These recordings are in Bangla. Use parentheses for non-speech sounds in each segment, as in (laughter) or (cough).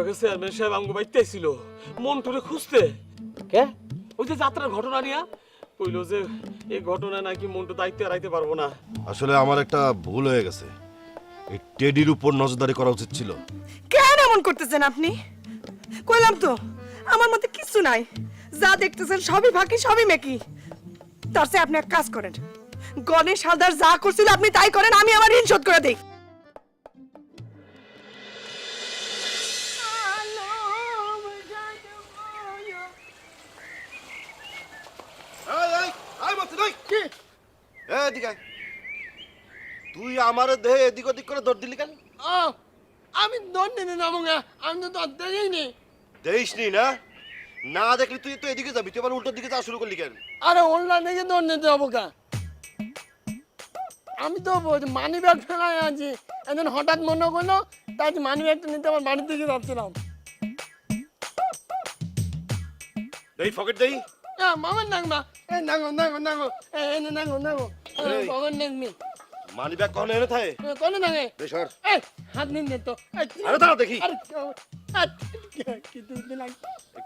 আগে চেয়ারম্যান সাহেব আঙ্গু বাইতে ছিল মন্টুরে খুঁজতে। কে? ওই যে যাত্রার ঘটনা নিয়া। কইলো যে এই ঘটনা নাকি মন্টু দায়িত্বে রাইতে পারব না। আসলে আমার একটা ভুল হয়ে গেছে। এই টেডির উপর নজরদারি করা উচিত ছিল। কেন এমন করতেছেন আপনি? কইলাম তো আমার মধ্যে কিছু নাই। যা দেখতেছেন সবই ফাঁকি সবই মেকি। তার চেয়ে আপনি এক কাজ করেন। গণেশ হালদার যা করছিল আপনি তাই করেন আমি আমার ঋণ শোধ করে দিই। তুই আমার দেহে এদিক ওদিক করে দৌড় দিলি কেন? ও আমি দৌড় যাব না আমি তো দৌড় দেখেই নি দেখিসনি না? না দেখলি তুই তো এদিকে যাবি তুই আবার উল্টোর দিকে যাওয়া শুরু করলি কেন? আরে অনলাইন থেকে দৌড় নিতে যাব কা। আমি তো মানি ব্যাগ ফেলাই আছি। একদিন হঠাৎ মনে করল তাই মানি ব্যাগটা নিতে আমার বাড়ির দিকে যাচ্ছিলাম। দেই ফকেট দেই। হ্যাঁ মামার নাক মা এ নাগো নাগো নাগো এ নাগো নাগো এই। মামার নাক মি মানি ব্যাগ কখন এনে থাকে? কোনে নাগে বেসর এই হাত নিন দে তো। আরে দাঁড়া দেখি। আরে কি তুই লাগে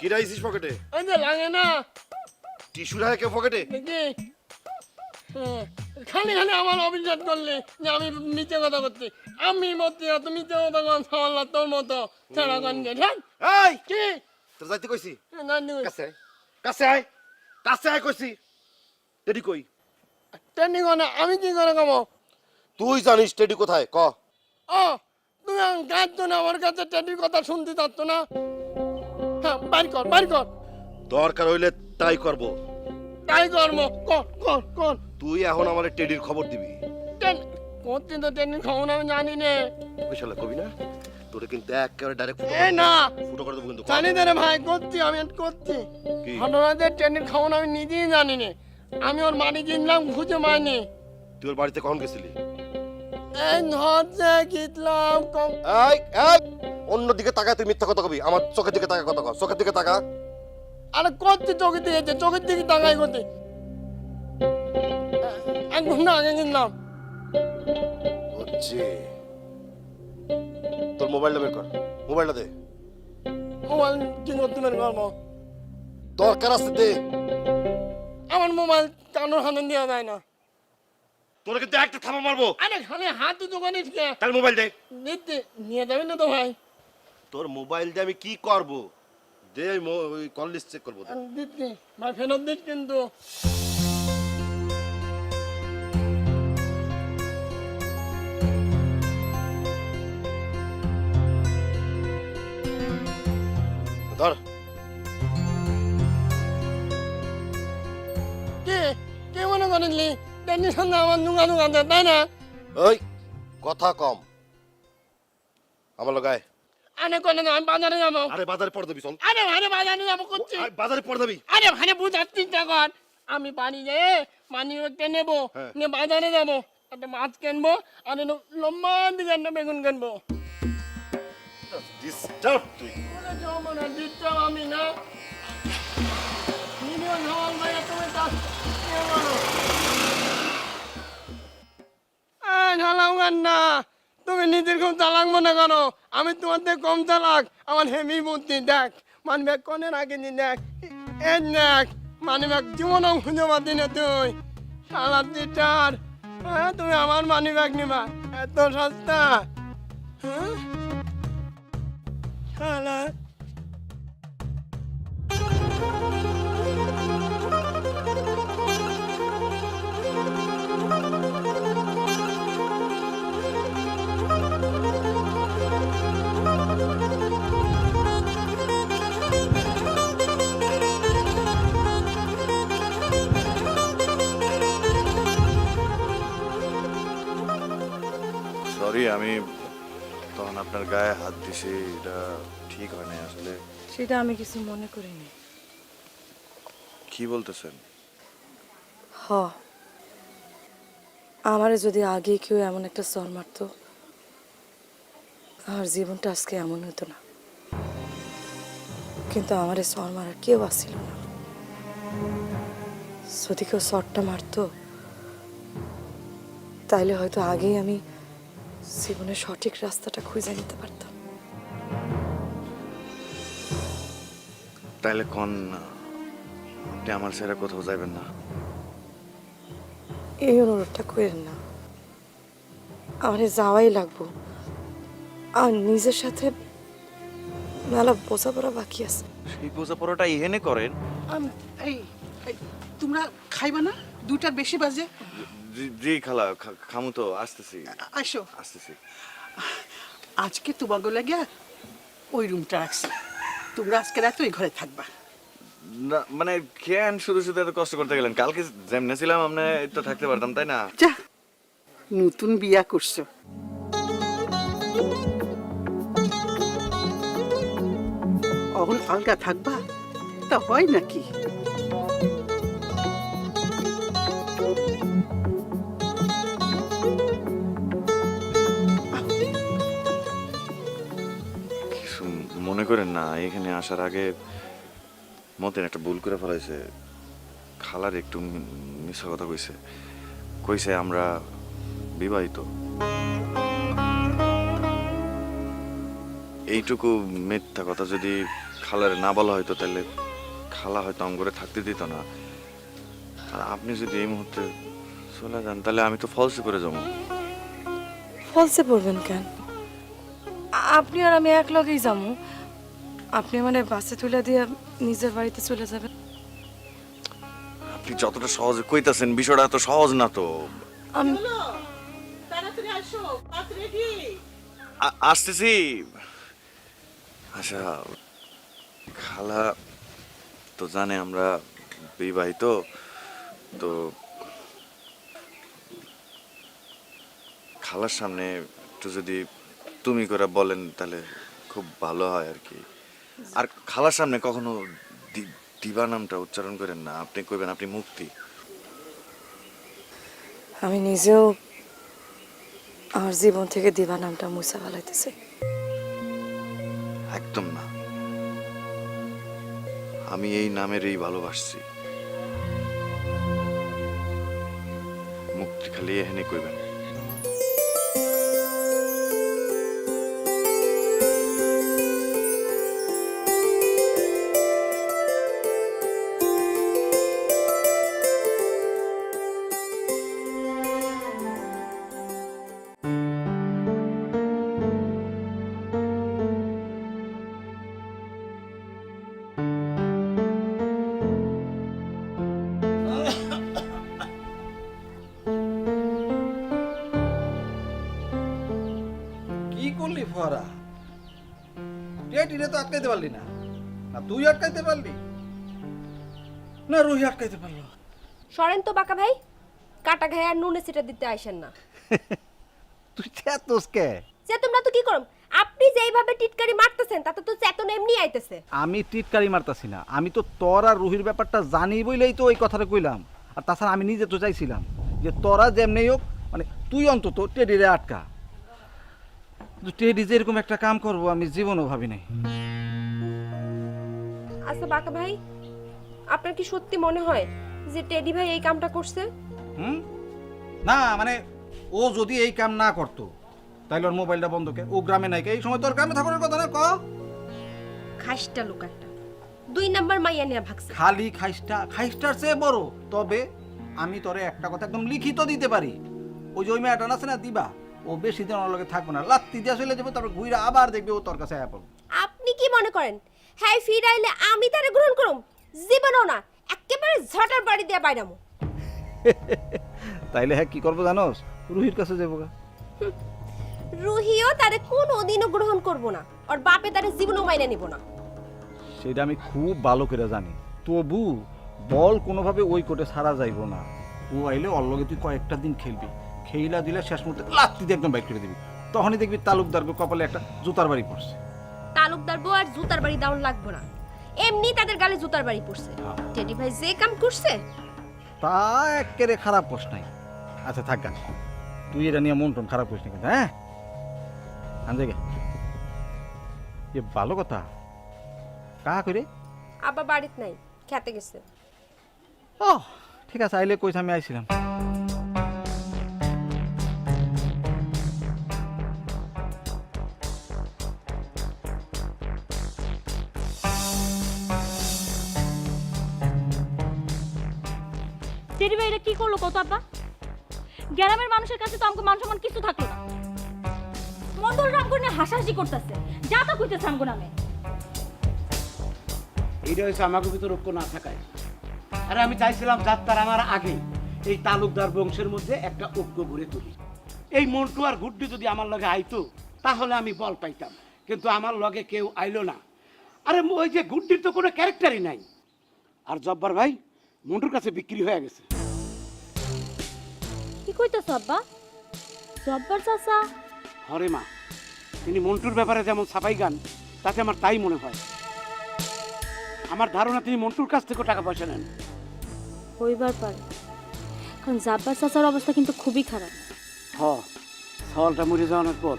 কি রাইছিস পকেটে? ওই যে লাগে না। টিস্যু রাখে কেউ পকেটে? দেখি। খালি খালি আমার অভিযোগ করলে যে আমি মিথ্যে কথা করছি আমি মতে অত মিথ্যে কথা কথা বললা তোর মতো ছাড়া গান গে এই! কি? তোর যাইতে কইছি? না নিউ কাছে কাছে আয়। কাছে আয় কইছি। টেডি কই? ট্রেনিং না আমি কি করে খাব তুই জানিস টেডি কোথায়? ক। ও তুমি গাইতো না? আমার কাছে ট্রেনির কথা শুনতে চাচ্ছ না? হ্যাঁ বাড়ি কর বাড়ি কর। দরকার হইলে তাই করব। তাই কর্ম কর কর কর। তুই এখন আমার টেডির খবর দিবি। করছি তো ট্রেনিং খবর আমি জানি না। ওই শালা কবি না? তোরে কিন্তু একেবারে ডাইরেক্ট ফুটো এ না। ফুটো করে দেবো কিন্তু। জানি না রে ভাই করছি আমি করছি। কি? ঘটনাতে ট্রেনের খবর আমি নিজেই জানি না। আমি ওর মারি কিনলাম খুঁজে পাইনি। তুই ওর বাড়িতে কখন গেছিলি? এই এই অন্যদিকে তুই মিথ্যা কথা কবি আমার চোখের দিকে তাকা কথা কর চোখের দিকে তাকা। আরে করছি চোখের দিকে যে চোখের দিকে তাকাই করতে। হচ্ছে তোর মোবাইলটা বের কর মোবাইলটা দে। মোবাইল কি করতে পারি পারব দরকার আছে দে। আমার মোবাইল কানোর হাতে দেওয়া যায় না। তোরে কিন্তু একটা থামা মারবো। আরে খালি হাত দোকানে তার মোবাইল দে। নিয়ে যাবে না তো ভাই। তোর মোবাইল দিয়ে আমি কি করব? দে ওই কল লিস্ট চেক করব দে। দিচ্ছি ভাই ফেরত দিস কিন্তু। ধর। কে? কে মনে করেনলি টেনির সঙ্গে আমার নুঙ্গা নুঙ্গা দেয়, তাই না? ওই কথা কম। আমার লগায় আরে কোনে না আমি বাজারে যাব। আরে বাজারে পড়ে দেবি চল। আরে ভাইরে বাজারে যাব করছি আরে বাজারে পড়ে দেবি আরে বুঝার চিন্তা কর আমি বাড়ি যেয়ে মানি নেব হ্যাঁ। নিয়ে বাজারে যাব। একটা মাছ কিনবো আর লম্বা দিকে একটা বেগুন কিনবো। ডিস্টার্ব তুই। আমি না। মিলিয়ন হওয়ার ভাইয়া তুমি তা ইয়ে করো। এই ঢালাও গান না তুমি নিজের খুব চালাক মনে করো। আমি তোমার থেকে কম চালাক। আমার হেমি বুদ্ধি, দেখ। মানি ব্যাগ কনে রাখিনি দেখ। এই দেখ মানি ব্যাগ জীবনও খুঁজে পাতি না তুই। সালা দিটার হ্যাঁ তুমি আমার মানি নিবা এত সস্তা। হ্যাঁ? শালা। সরি আমি তখন আপনার গায়ে হাত দিছি এটা ঠিক হয় নাই আসলে। সেটা আমি কিছু মনে করিনি। কি বলতেছেন? হ। আমারে যদি আগে কেউ এমন একটা সর মারতো আমার জীবনটা আজকে এমন হতো না। কিন্তু আমারে সর মারার কেউ আসছিল না। যদি কেউ সরটা মারতো তাইলে হয়তো আগেই আমি জীবনের সঠিক রাস্তাটা খুঁজে নিতে পারতাম। তাহলে কোন আপনি আমার ছেড়ে কোথাও যাবেন না? এই অনুরোধটা করেন না। আমার যাওয়াই লাগবো। আর নিজের সাথে মেলা বোঝাপড়া বাকি আছে। সেই বোঝাপড়াটা ইহেনে করেন। এই এই, তোমরা খাইবা না? দুটার বেশি বাজে। জি- খালা খামু তো আসতেছি। আসো আসতেছি। আজকে তোমাকে লাগিয়া ওই রুমটা রাখছি। তোমরা আজকে রাতে ওই ঘরে থাকবা। না মানে কেন শুধু শুধু এত কষ্ট করতে গেলেন? কালকে যেমনে ছিলাম আমরা তো থাকতে পারতাম তাই না? যা নতুন বিয়া করছ। অহন আলগা থাকবা? তা হয় নাকি? মনে করেন না, এখানে আসার আগে মতেন একটা ভুল করে ফেলাইছে। খালার একটু মি- মিথ্যা কথা কইছে। কইছে, আমরা বিবাহিত। এইটুকু মিথ্যা কথা যদি খালার না বলা হয়তো তাহলে খালা হয়তো করে থাকতে দিত না। আর আপনি যদি এই মুহূর্তে চলে যান, তাহলে আমি তো ফলসে করে যাব। ফলসে পড়বেন কেন? আপনি আর আমি এক লগেই যাব। আপনি মানে বাসে তুলে দিয়ে নিজের বাড়িতে চলে যাবেন। আপনি যতটা সহজে কইতাছেন বিষয়টা এত সহজ না তো। আমি আসতেছি। আচ্ছা খালা তো জানে আমরা বিবাহিত তো খালার সামনে একটু যদি তুমি করে বলেন তাহলে খুব ভালো হয় আর কি। আর খালার সামনে কখনো দি- দিবা নামটা উচ্চারণ করেন না। আপনি কইবেন আপনি মুক্তি। আমি নিজেও আমার জীবন থেকে দিবা নামটা মুছা ফেলাইতেছি। একদম না। আমি এই নামেরই ভালোবাসছি। মুক্তি খালি এখানে কইবেন। আটকাইতে পারলি না? না তুই আটকাইতে পারলি? না রুহি আটকাইতে পারল। সরেন তো বাঁকা ভাই কাটা ঘায়ে আর নুনে সেটা দিতে আইসেন না। (laughs) তুই চেতোস কে? যে তোমরা তো কি করম? আপনি যেইভাবে টিটকারি মারতেছেন তাতে তো চেতন এমনি আইতেছে। আমি টিটকারি মারতাছি না। আমি তো তোর আর রুহির ব্যাপারটা জানি বইলেই তো ওই কথাটা কইলাম। আর তাছাড়া আমি নিজে তো চাইছিলাম যে তোরা যেমনি হোক মানে তুই অন্তত টেডিরে আটকা। কিন্তু টেডি যে এরকম একটা কাম করব আমি জীবনও ভাবি নাই। আচ্ছা বাঁকা ভাই আপনার কি সত্যি মনে হয় যে টেডি ভাই এই কামটা করছে? হুম? না মানে ও যদি এই কাম না করতো তাইলে ওর মোবাইলটা বন্ধ কে ও গ্রামে নাই এই সময় তোর গ্রামে থাকার কথা না ক? খাসটা লোক একটা। দুই নাম্বার মাইয়া নিয়ে ভাগছে। খালি খাইস্টা খাইস্টার চেয়ে বড়। তবে আমি তোরে একটা কথা একদম লিখিত দিতে পারি। ওই যে ওই মেয়েটা আছে না দিবা ও বেশি দিন ওর লগে থাকবে না। লাত্তি দিয়া চলে যাবে তারপর ঘুরে আবার দেখবে ও তোর কাছে আয়া পড়বে। কি মনে করেন? হ্যাঁ ফিরাইলে আমি তারে গ্রহণ করুম? জীবনও না একেবারে ঝটার বাড়ি দিয়ে বাইরামু। (laughs) তাইলে হ্যাঁ কি করব জানোস রুহির কাছে যাব গা। রুহিও তারে কোনোদিনও গ্রহণ করব না। আর বাপে তারে জীবনও মাইনে নিব না। সেটা আমি খুব ভালো করে জানি। তবু বল কোনোভাবে ওই কোটে সারা যাইব না। ও আইলে ওর লগে তুই কয়েকটা দিন খেলবি। খেইলা দিলে শেষ মুহূর্তে লাত্তি দিয়ে একদম বাইক করে দিবি। তখনই দেখবি তালুকদার কপালে একটা জুতার বাড়ি পড়ছে। তালুকদার বউ আর জুতার বাড়ি দাউন লাগবো না। এমনি তাদের গালে জুতার বাড়ি পড়ছে। হ্যাঁ। টেডি ভাই যে কাম করছে? তা একেবারে খারাপ নাই। আচ্ছা থাক গা। তুই এটা নিয়ে মন টন খারাপ করিস না কিন্তু হ্যাঁ? আনজে গে। এ ভালো কথা। কাহা করে আবার বাড়িত নাই খেতে গেছে। ও ঠিক আছে আইলে কইস আমি আইছিলাম। করল কত আব্বা? গ্রামের মানুষের কাছে তো আমাকে মান সম্মান কিছু থাকল না। মন্ডল রাম করে নিয়ে হাসাহাসি করতেছে। যা তা কইতেছে আমগো নামে। এইটা হচ্ছে আমাকে ভিতর ঐক্য না থাকায়। আরে আমি চাইছিলাম যাত্রার আমার আগে এই তালুকদার বংশের মধ্যে একটা ঐক্য গড়ে তুলি। এই মন্টু আর গুড্ডি যদি আমার লগে আইতো, তাহলে আমি বল পাইতাম। কিন্তু আমার লগে কেউ আইলো না। আরে ওই যে গুড্ডির তো কোনো ক্যারেক্টারই নাই। আর জব্বার ভাই, মন্টুর কাছে বিক্রি হয়ে গেছে। কইতেছ আব্বা? জব্বার চাচা? হরে মা তিনি মন্টুর ব্যাপারে যেমন সাফাই গান তাতে আমার তাই মনে হয়। আমার ধারণা তিনি মন্টুর কাছ থেকেও টাকা পয়সা নেন। হইবার পারে। কারণ জাব্বার চাচার অবস্থা কিন্তু খুবই খারাপ। হ সওয়ালটা মরে যাওয়ার পর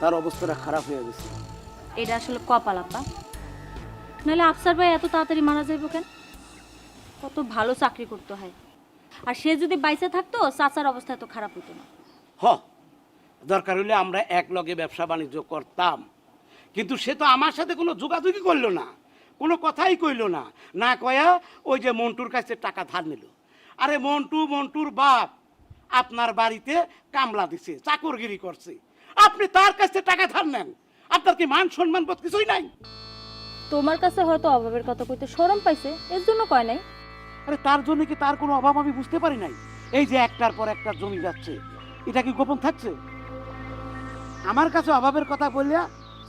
তার অবস্থাটা খারাপ হয়ে গেছে। এটা আসলে কপাল আব্বা। নাহলে আফসার ভাই এত তাড়াতাড়ি মারা যাইব কেন? কত ভালো চাকরি করতে হয়। আর সে যদি বাইসে থাকতো চাচার অবস্থা এত খারাপ হতো না। হ দরকার হলে আমরা এক লগে ব্যবসা বাণিজ্য করতাম। কিন্তু সে তো আমার সাথে কোনো যোগাযোগই করল না কোনো কথাই কইলো না। না কয়া ওই যে মন্টুর কাছে টাকা ধার নিল। আরে মন্টু মন্টুর বাপ আপনার বাড়িতে কামলা দিছে চাকরগিরি করছে। আপনি তার কাছে টাকা ধার নেন আপনার কি মান সম্মান বোধ কিছুই নাই? তোমার কাছে হয়তো অভাবের কথা কইতে শরম পাইছে এর জন্য কয় নাই? আরে তার জন্য কি তার কোনো অভাব আমি বুঝতে পারি নাই? এই যে একটার পর একটা জমি যাচ্ছে এটা কি গোপন থাকছে? আমার কাছে অভাবের কথা বললে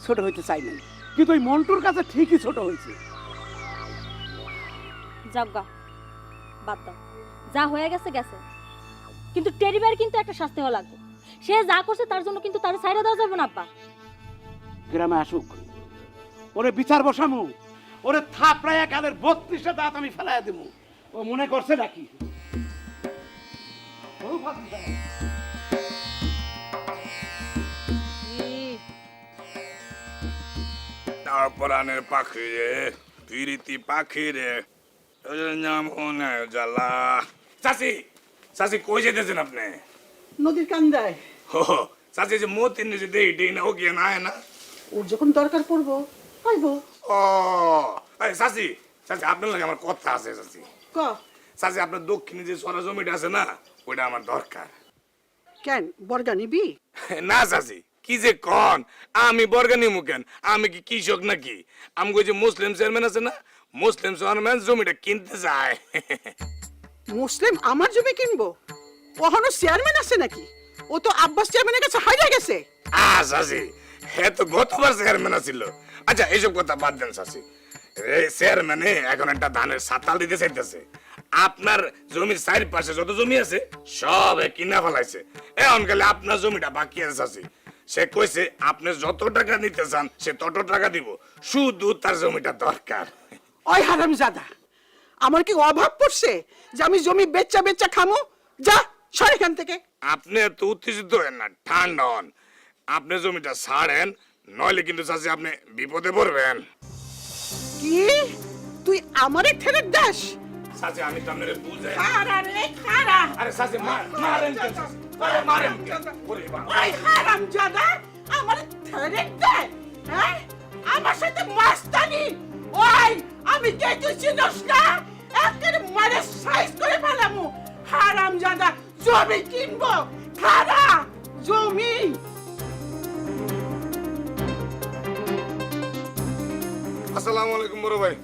ছোট হইতে চাই নাই কিন্তু ওই মন্টুর কাছে ঠিকই ছোট হয়েছে। যাজ্ঞা বাদ দাও। যা হয়ে গেছে গেছে। কিন্তু টেরিবার কিন্তু একটা শাস্তি হওয়া লাগবে। সে যা করছে তার জন্য কিন্তু তার সাইডে দেওয়া যাবে না আব্বা। গ্রামে আসুক। ওরে বিচার বসামু। ওরে থাপড়াইয়া কালের বত্রিশটা দাঁত আমি ফেলাইয়া দেবো ও মনে করছে নাকি? ও ফাঁকি দেয়। তারপরানের পাখি রে পিরিতি পাখি রে ওদের নাম মনে জ্বালা। চাচি চাচি কই যেতেছেন আপনি? নদীর কান্দায়। হো হো, চাচি যে মতিন যে দেই দেই না ও গিয়ে না আয় না। ওর যখন দরকার পড়ব পাইবো। ও চাচি চাচি আপনার লাগে আমার কথা আছে চাচি। ক? চাচি আপনার দক্ষিণে যে সরা জমিটা আছে না ওইটা আমার দরকার। কেন? বর্গা নিবি? না চাচি কি যে কন? আমি বর্গানি মুখেন আমি কি কৃষক নাকি? আমি যে মুসলিম চেয়ারম্যান আছে না মুসলিম চেয়ারম্যান জমিটা কিনতে যায়। মুসলিম আমার জমি কিনবো? কখনো চেয়ারম্যান আছে নাকি? ও তো আব্বাস চেয়ারম্যানের কাছে হারিয়ে গেছে। আ চাচি হে তো গতবার চেয়ারম্যান ছিল আচ্ছা এইসব কথা বাদ দেন চাচি চেয়ারম্যানে এখন একটা ধানের সাতাল দিতে চাইতেছে। আপনার জমির চারিপাশে যত জমি আছে সব কিনা ফেলাইছে। এখন গেলে আপনার জমিটা বাকি আছে সে কইছে আপনি যত টাকা নিতে চান সে তত টাকা দিব। শুধু তার জমিটা দরকার। ওই হারাম জাদা আমার কি অভাব পড়ছে যে আমি জমি বেচা বেচা খামো? যা সর এখান থেকে। আপনি এত উত্তেজিত হেন না ঠান্ডা হন। আপনি জমিটা ছাড়েন নইলে কিন্তু চাচি আপনি বিপদে পড়বেন। কি? তুই আমারে ঠেলে দাস? চাচি আমি তো আপনারে বুঝাই খারা রে খারা। আরে মার মারেন কেন আরে মারেন কেন? ওরে বাবা। ওই হারাম জাদা আমার ঠেলে দে। হ্যাঁ? আমার সাথে মাস্তানি। ওই আমি কে তুই চিনস না একের মারে সাইজ করে ফেলামু। হারাম জাদা জমি কিনবো। খারা জমি। আসসালামু আলাইকুম বড় ভাই।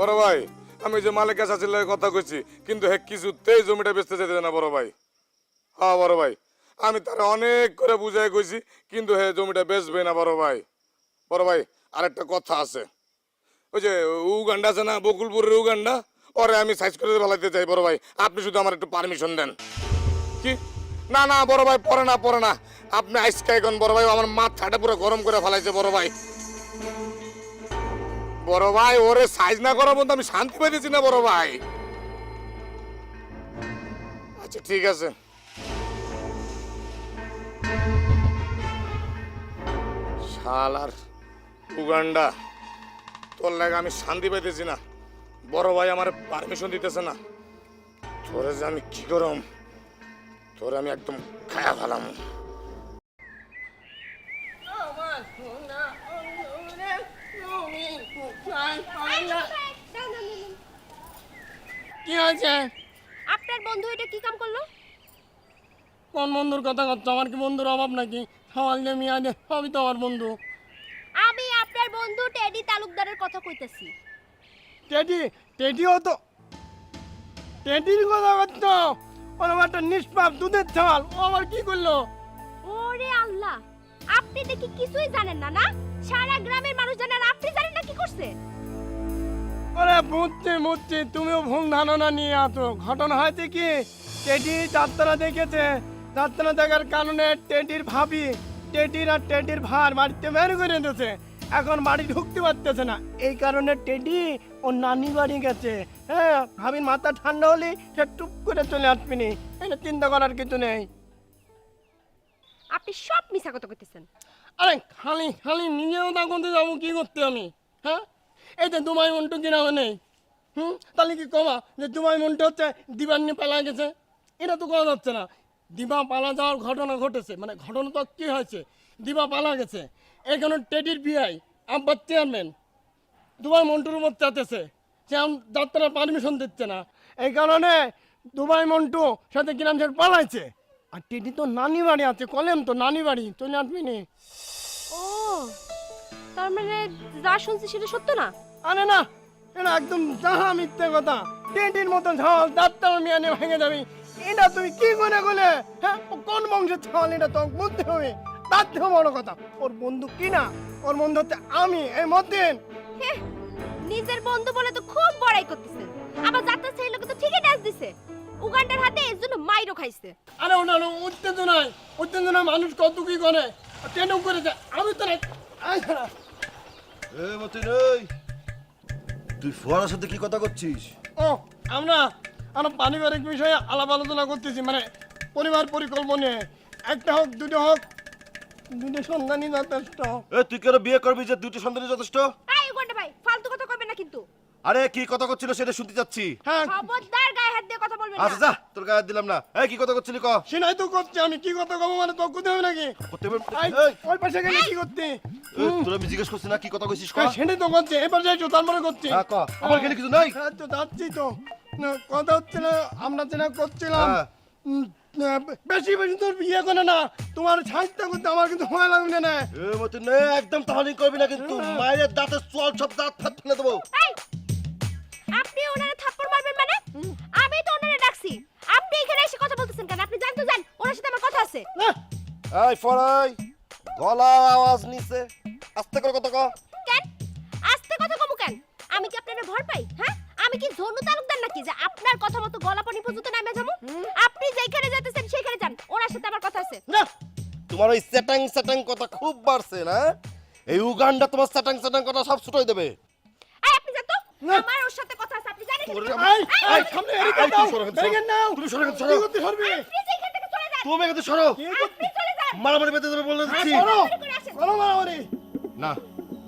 বড় ভাই, আমি যে মালিক চাচির লগে কথা কইছি, কিন্তু হে কিছুতেই জমিটা বেচতে যেতে না বড় ভাই। হ্যাঁ বড় ভাই, আমি তার অনেক করে বুঝাই কইছি, কিন্তু হে জমিটা বেচবে না বড় ভাই। বড় ভাই, আরেকটা কথা আছে। ওই যে উগান্ডা আছে না, বকুলপুরের উগান্ডা, ওরে আমি সাইজ করে ফেলাইতে চাই বড় ভাই। আপনি শুধু আমার একটু পারমিশন দেন। কি? না না, বড় ভাই, পরে না পরে না। আপনি আইসকা এখন বড় ভাই আমার মাথাটা পুরো গরম করে ফেলাইছে বড় ভাই। বড় ভাই, ওরে সাইজ না করার মধ্যে আমি শান্তি পাইতেছি না বড় ভাই। আচ্ছা ঠিক আছে। শালার উগান্ডা, তোর লাগে আমি শান্তি পাইতেছি না। বড় ভাই আমার পারমিশন দিতেছে না। তোরে যে আমি কি করম? তোরে আমি একদম খায়া ফেলাম। কি হয়েছে? আপনার বন্ধু এটা কি কাম করল? কোন বন্ধুর কথা করছ? আমার কি বন্ধুর অভাব নাকি? সওয়াল যে মিয়া দে সবই তো আমার বন্ধু। আমি আপনার বন্ধু টেডি তালুকদারের কথা কইতেছি। টেডি? টেডিও তো টেডির কথা করছ? ওর একটা নিষ্পাপ দুধের চাল ও আবার কি করল? ওরে আল্লাহ! আপনি দেখি কিছুই জানেন না না? সারা গ্রামের মানুষ জানেন আপনি জানেন না কি করছে? ওরে বুঝছি বুঝছি, তুমিও ভুল ধারণা নিয়ে আসো ঘটনা হয়েছে কি? টেডি যাত্রা দেখেছে। যাত্রা দেখার কারণে টেডির ভাবি, টেডির আর টেডির ভার বাড়িতে বের করে দিয়েছে। এখন বাড়ি ঢুকতে পারতেছে না। এই কারণে টেডি ও নানি বাড়ি গেছে। হ্যাঁ ভাবির মাথা ঠান্ডা হলে সে টুপ করে চলে আসবিনি এটা চিন্তা করার কিছু নেই। আপনি সব মিছা কথা কইতেছেন। আরে খালি খালি নিজেও তা করতে যাব, কি করতে আমি? হ্যাঁ? এই যে দুবাই মন্টু কিনামে নেই হুম? তাহলে কি কমা যে দুবাই মন্টু হচ্ছে দিবার নিয়ে পালা গেছে? এটা তো করা যাচ্ছে না। দিবা পালা যাওয়ার ঘটনা ঘটেছে। মানে ঘটনা তো কী হয়েছে? দিবা পালা গেছে। এখানে টেডির বিআই, আব্বার চেয়ারম্যান দুবাই মন্টুর উপর চাতেছে সে যাত্রার পারমিশন দিচ্ছে না। এই কারণে দুবাই মন্টু সাথে কিরাম পালাইছে? আর টেডি তো নানি বাড়ি আছে কলেম তো নানি বাড়ি চলে আসবি নি। ও তার মানে যা শুনছি সেটা সত্য না? আরে না এটা একদম যাহা মিথ্যে কথা। টেডির মতো ঝাল মিয়ানে ভেঙে যাবি। এটা তুমি কি করে গেলে হ্যাঁ কোন বংশের ছাল এটা তো বুঝতে হবে। তার থেকেও বড় কথা ওর বন্ধু কি না? ওর বন্ধু হচ্ছে আমি এই মতিন। হেহ, নিজের বন্ধু বলে তো খুব বড়াই করতেছে। আবার যাত্রা সেই লোকে তো ঠিকই ডান্স দিছে। উগান্ডার হাতে এর জন্য মাইরও খাইছে। আরে ওটা হলো উত্তেজনায় উত্তেজনায় মানুষ কত কি করে? টেনও করেছে আমি তো এ মতিন এই তুই ফোয়ারার সাথে কি কথা করছিস? ও আমরা আমরা পারিবারিক বিষয়ে আলাপ আলোচনা করতেছি মানে পরিবার পরিকল্পনা। একটা হোক দুটো হোক দুটো সন্ধানই যথেষ্ট। এ তুই কেন বিয়ে করবি যে দুটি সন্তানই যথেষ্ট? এই উগান্ডা ভাই ফালতু কথা কইবেন না কিন্তু আরে কি কথা করছিল সেটা শুনতে চাচ্ছি। হ্যাঁ। খবরদার গায়ে হাত দিয়ে কথা বলবেন আচ্ছা যা তোর গায়ে হাত দিলাম না। এই কি কথা করছিলি ক? সেটাই তো করছি আমি কি কথা কব মানে তো করতে হবে নাকি? করতে হবে এই, এই, ওই পাশে গেলে কি করতে? তোরা আমি জিজ্ঞেস করছি না কি কথা কইছিস ক? হ্যাঁ, সেটাই তো করছি এবার যাইছো তারপরে করছি। হ্যাঁ ক? আমার এখানে কিছু নাই? হ্যাঁ তো যাচ্ছি তো। না, কথা হচ্ছে না আমরা যেটা করছিলাম হ্যাঁ। না, বেশি বেশি তোর বিয়ে করে না তোমার সাহিত্য করতে আমার কিন্তু ভয় লাগবে না। এ নে একদম তাহলে করবি না কিন্তু মায়ের দাঁতের চল সব দাঁত ফাত ফেলে দেবো। এই আপনি ওনারে থাপ্পড় মারবেন মানে? আমি তো ওনারে ডাকছি। আপনি এখানে এসে কথা বলতেছেন কেন? আপনি জানতো জান ওনার সাথে আমার কথা আছে। এই ফরাই গলা আওয়াজ নিছে আস্তে করে কথা ক। কেন? আস্তে কথা কমু কেন? আমি কি আপনার ভর পাই? হ্যাঁ? আমি কি ঝনু তালুকদার নাকি? যে আপনার কথা মতো গলা পানি পর্যন্ত নামে যাব? আপনি যেখানে যেতেছেন সেখানে যান। ওনার সাথে আমার কথা আছে। না। তোমার ওই স্যাটাং স্যাটাং কথা খুব বাড়ছে না? এই উগান্ডা তোমার স্যাটাং স্যাটাং কথা সব ছুটোই দেবে। আমার ওর সাথে কথা আছে আপনি জানেন কি? এই, এই, সামনে এদিকে দাও, তুমি সরো, সরো। নাও। তুমি সরো, কি সরো। করতে সরবি? প্লিজ এখান থেকে তুমি সরো মারামারি পেতে দেবে বলে দিচ্ছি সরো। করো মারামারি। না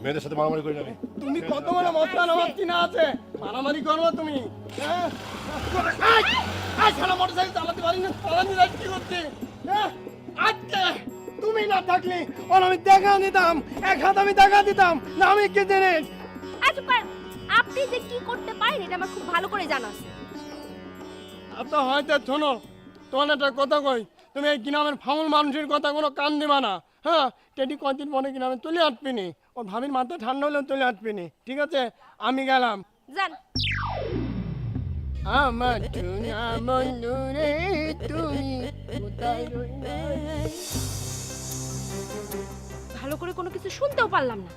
মেয়েদের সাথে মারামারি করি না আমি তুমি কত বড় মশলা আমার চিনা আছে মারামারি করব তুমি হ্যাঁ? এই, শালা মোটরসাইকেল চালাতে পারি না চালাতে যাই কি করতে হ্যাঁ? আজকে তুমি না থাকলে ওর আমি দেখা দিতাম এক হাত আমি দেখা দিতাম না আমি কি জিনিস আচ্ছা পারেন আপনি যে কি করতে পারেন এটা আমার খুব ভালো করে জানা আছে। আপনার হয়তো শোনো তোমার একটা কথা কই তুমি এই গ্রামের ফাউল মানুষের কথা কোনো কান দিবা না। হ্যাঁ টেডি কদিন পরে গ্রামে চলে আসবিনি ওর ভাবির মাথা ঠান্ডা হলেও আসবিনি ঠিক আছে? আমি গেলাম। যান। আমার বন্ধুরে তুমি কোথায় ভালো করে কোনো কিছু শুনতেও পারলাম না।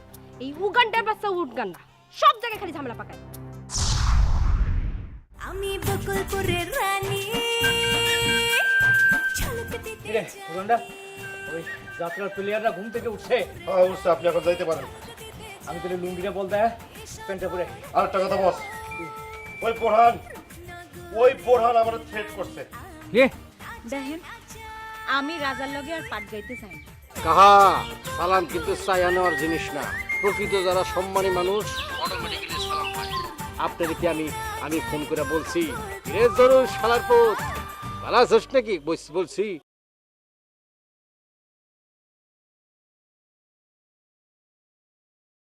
এই উগান্ডার বাচ্চা উটগান্ডা সব জায়গায় খালি ঝামেলা পাকায়। আমি বকুলপুরের রানী। ঝলক দিতে রে ওই যাত্রার প্লেয়াররা ঘুম থেকে উঠছে। হ্যাঁ অবশ্যই আপনি এখন যাইতে পারেন। আমি তোর লুঙ্গিটা বলতে প্যান্টটা পরে। আর একটা কথা বস ওই পড়ান ওই পড়ান আমার থ্রেট করছে। দেখেন আমি রাজার লগে আর পাট গাইতে চাই কাহা সালাম কিন্তু চাইয়া নেওয়ার জিনিস না। প্রকৃত যারা সম্মানী মানুষ অটোমেটিক্যালি আপনাদেরকে আমি আমি ফোন করে বলছি, রে শালার পোত নাকি? বলছি